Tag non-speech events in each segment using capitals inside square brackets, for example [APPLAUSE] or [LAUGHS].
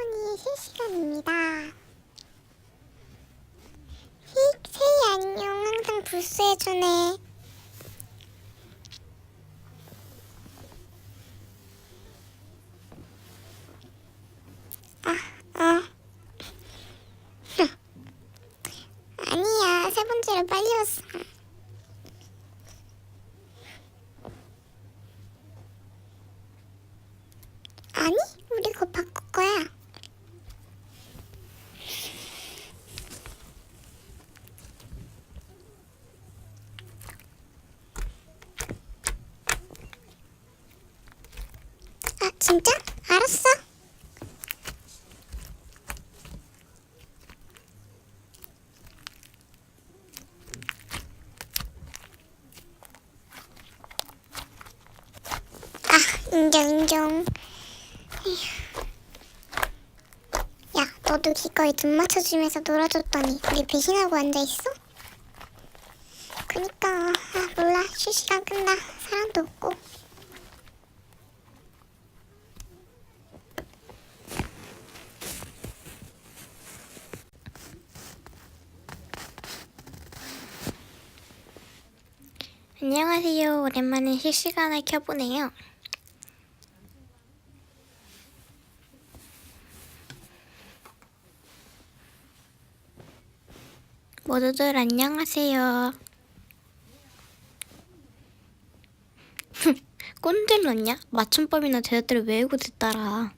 혜연이의 실시간입니다. 히, 세이 안녕 항상 불스해주네. 아, 어. [LAUGHS] 아니야, 세 번째로 빨리 왔어. 아니, 우리 곧 바꿀 거야. 아, 진짜? 알았어. 아, 인정, 인정. 야, 너도 기꺼이 돈 맞춰주면서 놀아줬더니 우리 배신하고 앉아있어? 그니까, 아, 몰라. 실시간 끝나. 사랑도 없고. 안녕하세요. 오랜만에 실시간을 켜보네요. 모두들 안녕하세요. [LAUGHS] 꼰대 넣냐? 맞춤법이나 제대로 외우고 듣더라.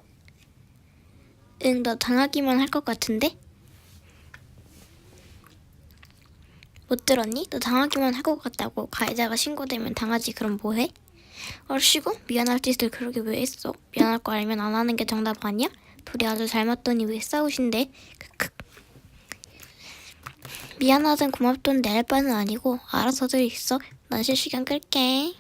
응, 너 당하기만 할 것 같은데? 못 들었니? 너 당하기만 할 것 같다고 가해자가 신고되면 당하지 그럼 뭐해? 얼씨구 미안할 짓을 그러게 왜 했어? 미안할 거 알면 안 하는 게 정답 아니야? 둘이 아주 잘 맞더니 왜 싸우신대? 크크. 미안하든 고맙든 내할 바는 아니고 알아서들 있어. 난 실시간 끌게.